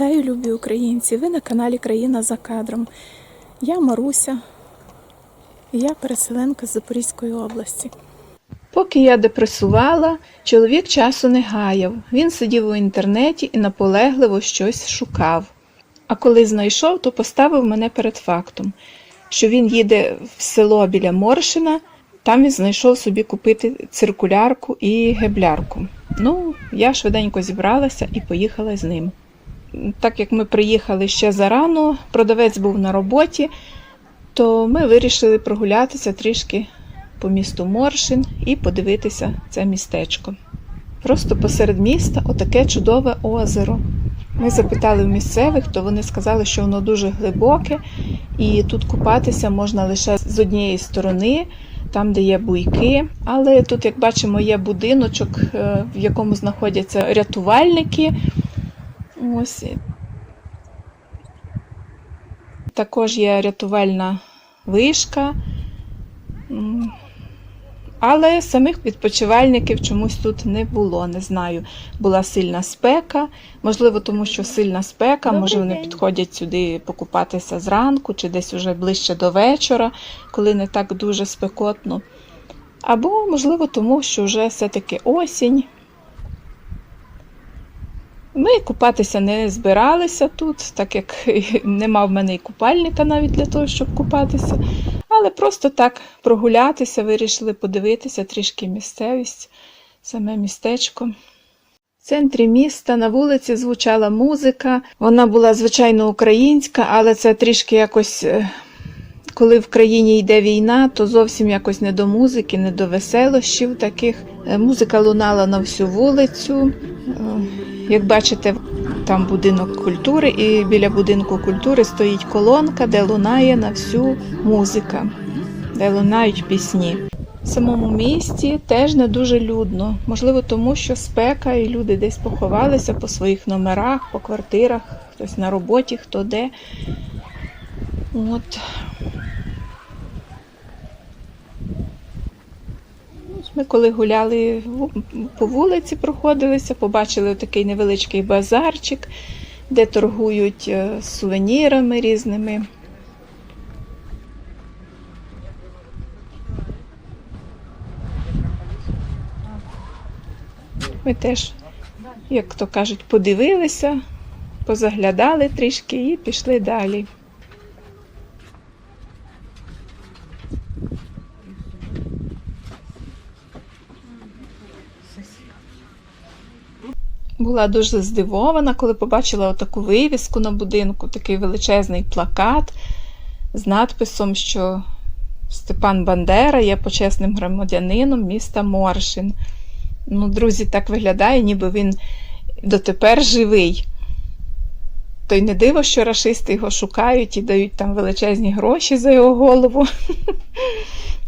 Вітаю, любі українці! Ви на каналі Країна за кадром. Я Маруся, я переселенка з Запорізької області. Поки я депресувала, чоловік часу не гаяв. Він сидів у інтернеті і наполегливо щось шукав. А коли знайшов, то поставив мене перед фактом, що він їде в село біля Моршина, там він знайшов собі купити циркулярку і геблярку. Ну, я швиденько зібралася і поїхала з ним. Так як ми приїхали ще зарано, продавець був на роботі, то ми вирішили прогулятися трішки по місту Моршин і подивитися це містечко. Просто посеред міста отаке чудове озеро. Ми запитали в місцевих, то вони сказали, що воно дуже глибоке, і тут купатися можна лише з однієї сторони, там, де є буйки. Але тут, як бачимо, є будиночок, е, в якому знаходяться рятувальники. Ось. Також є рятувальна вишка. Але самих відпочивальників чомусь тут не було. Не знаю. Була сильна спека. Можливо, тому що сильна спека, може вони підходять сюди покупатися зранку чи десь уже ближче до вечора, коли не так дуже спекотно. Або, можливо, тому що вже все-таки осінь. Ми купатися не збиралися тут, так як нема в мене і купальника навіть для того, щоб купатися. Але просто так прогулятися, вирішили подивитися трішки місцевість, саме містечко. В центрі міста на вулиці звучала музика. Вона була, звичайно, українська, але це трішки якось, е, коли в країні йде війна, то зовсім якось не до музики, не до веселощів таких. Е, Музика лунала на всю вулицю. Як бачите, там будинок культури, і біля будинку культури стоїть колонка, де лунає на всю музика, де лунають пісні. В самому місті теж не дуже людно. Можливо, тому що спека, і люди десь поховалися по своїх номерах, по квартирах, хтось на роботі, хто де. От. Ось Ми коли гуляли по вулиці, проходилися, побачили такий невеличкий базарчик, де торгують е, сувенірами різними. Ми теж, як то кажуть, подивилися, позаглядали трішки і пішли далі. Була дуже здивована, коли побачила таку вивіску на будинку, такий величезний плакат з надписом, що Степан Бандера є почесним громадянином міста Моршин. Ну, друзі, так виглядає, ніби він дотепер живий. То й не диво, що рашисти його шукають і дають там величезні гроші за його голову.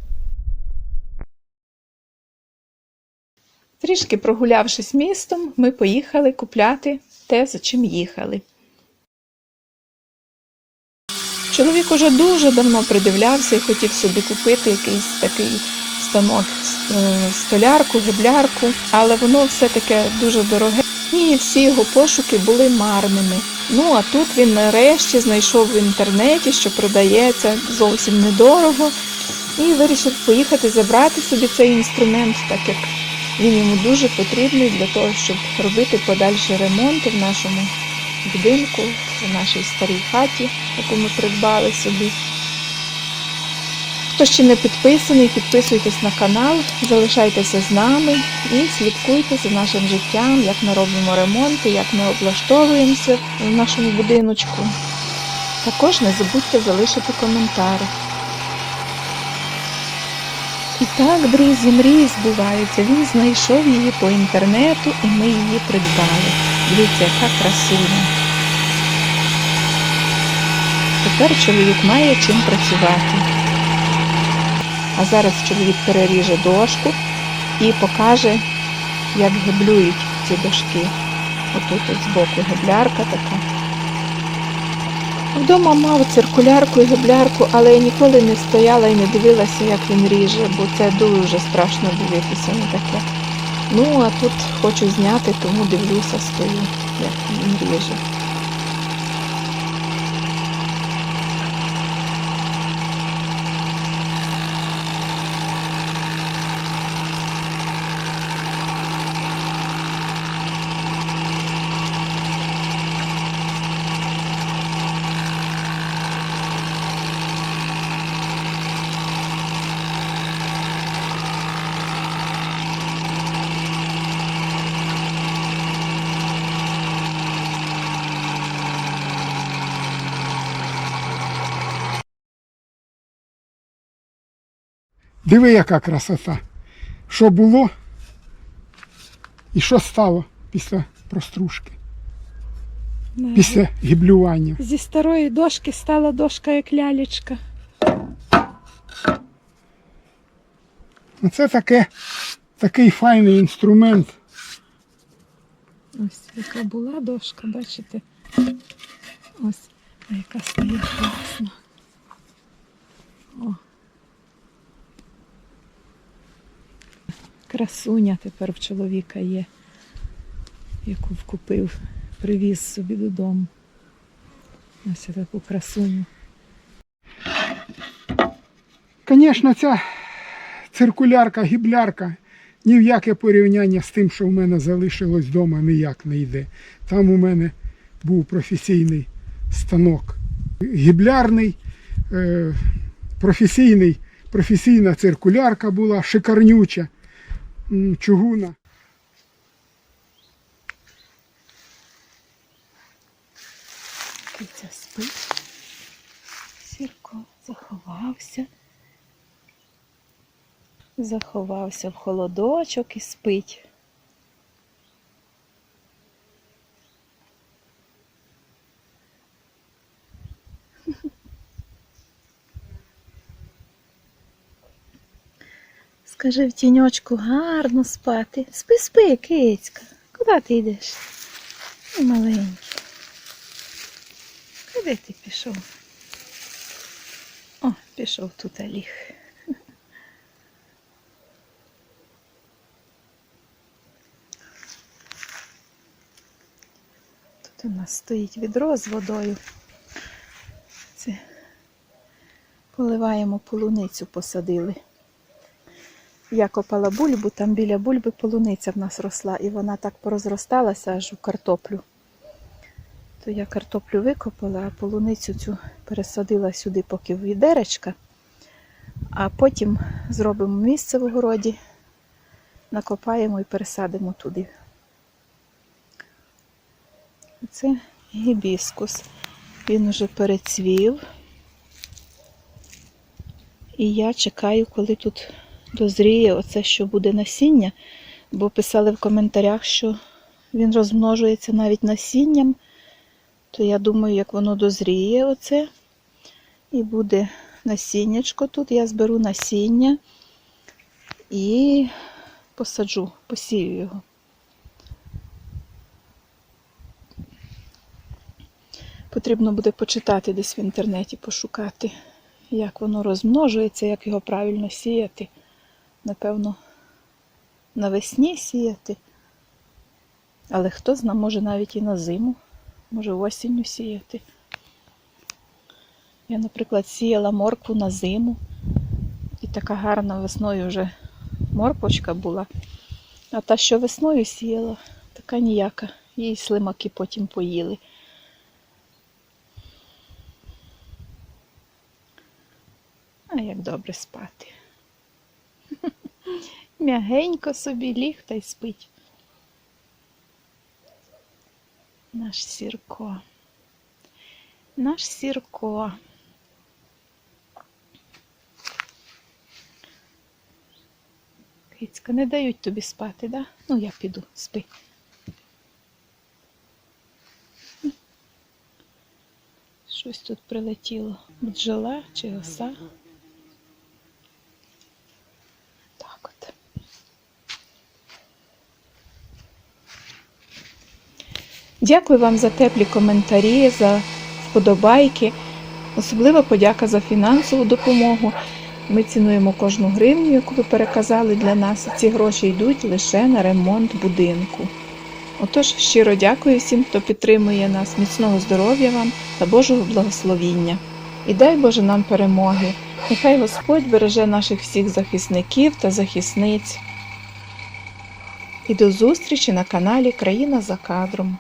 Трішки прогулявшись містом, ми поїхали купляти те, за чим їхали. Чоловік уже дуже давно придивлявся і хотів собі купити якийсь такий станок, е, столярку, геблярку, але воно все таке дуже дороге. І всі його пошуки були марними. Ну а тут він нарешті знайшов в інтернеті, що продається зовсім недорого, і вирішив поїхати забрати собі цей інструмент, так як він йому дуже потрібний для того, щоб робити подальші ремонти в нашому будинку, в нашій старій хаті, яку ми придбали собі. Хто ще не підписаний, підписуйтесь на канал, залишайтеся з нами і слідкуйте за нашим життям, як ми робимо ремонти, як ми облаштовуємося в нашому будиночку. Також не забудьте залишити коментар. І так, друзі, мрії збуваються. Він знайшов її по інтернету і ми її придбали. Дивіться, яка красуня. Тепер чоловік має чим працювати. А зараз чоловік переріже дошку і покаже, як геблюють ці дошки. Отут от збоку геблярка така. Вдома мав циркулярку і гублярку, але я ніколи не стояла і не дивилася, як він ріже, бо це дуже страшно дивитися на таке. Ну, а тут хочу зняти, тому дивлюся, стою, як він ріже. Диви, яка красота. Що було і що стало після простружки, після гіблювання. Зі старої дошки стала дошка як лялечка. Ну, Це таке, такий файний інструмент. Ось яка була дошка, бачите? Ось, а яка стоїть класно. О. Красуня тепер в чоловіка є, яку вкупив, привіз собі додому. Ось таку красуню. Звісно, ця циркулярка, гіблярка ні в яке порівняння з тим, що в мене залишилось вдома, ніяк не йде. Там у мене був професійний станок гіблярний, е, професійний, професійна циркулярка була, шикарнюча, чугуна. Киця спить. Сірко заховався. Заховався в холодочок і спить. Скажи в тіньочку гарно спати. Спи, спи, кицька. Куди ти йдеш? Ой, Маленький. Куди ти пішов? О, пішов тут ліг. Тут у нас стоїть відро з водою. Це поливаємо полуницю, посадили. Я копала бульбу, там біля бульби полуниця в нас росла, і вона так порозросталася аж у картоплю. То я картоплю викопала, а полуницю цю пересадила сюди, поки в відеречка, а потім зробимо місце в огороді, накопаємо і пересадимо туди. Це гібіскус. Він уже перецвів. І я чекаю, коли тут дозріє оце, що буде насіння, бо писали в коментарях, що він розмножується навіть насінням. То я думаю, як воно дозріє оце, і буде насіннячко тут. Я зберу насіння і посаджу, посію його. Потрібно буде почитати десь в інтернеті, пошукати, як воно розмножується, як його правильно сіяти. Напевно, навесні сіяти. Але хто зна, може навіть і на зиму, може осінню сіяти. Я, наприклад, сіяла моркву на зиму, і така гарна весною вже морквочка була. А та, що весною сіяла, така ніяка. Її слимаки потім поїли. А як добре спати. М'ягенько собі ліг та й спить. Наш сірко. Наш сірко. Кицька, не дають тобі спати, да? Ну, я піду, спи. Щось тут прилетіло. Бджола чи оса. Так от. Дякую вам за теплі коментарі, за вподобайки. Особлива подяка за фінансову допомогу. Ми цінуємо кожну гривню, яку ви переказали для нас. Ці гроші йдуть лише на ремонт будинку. Отож, щиро дякую всім, хто підтримує нас, міцного здоров'я вам та Божого благословіння. І дай Боже нам перемоги. Нехай Господь береже наших всіх захисників та захисниць. І до зустрічі на каналі Країна за кадром.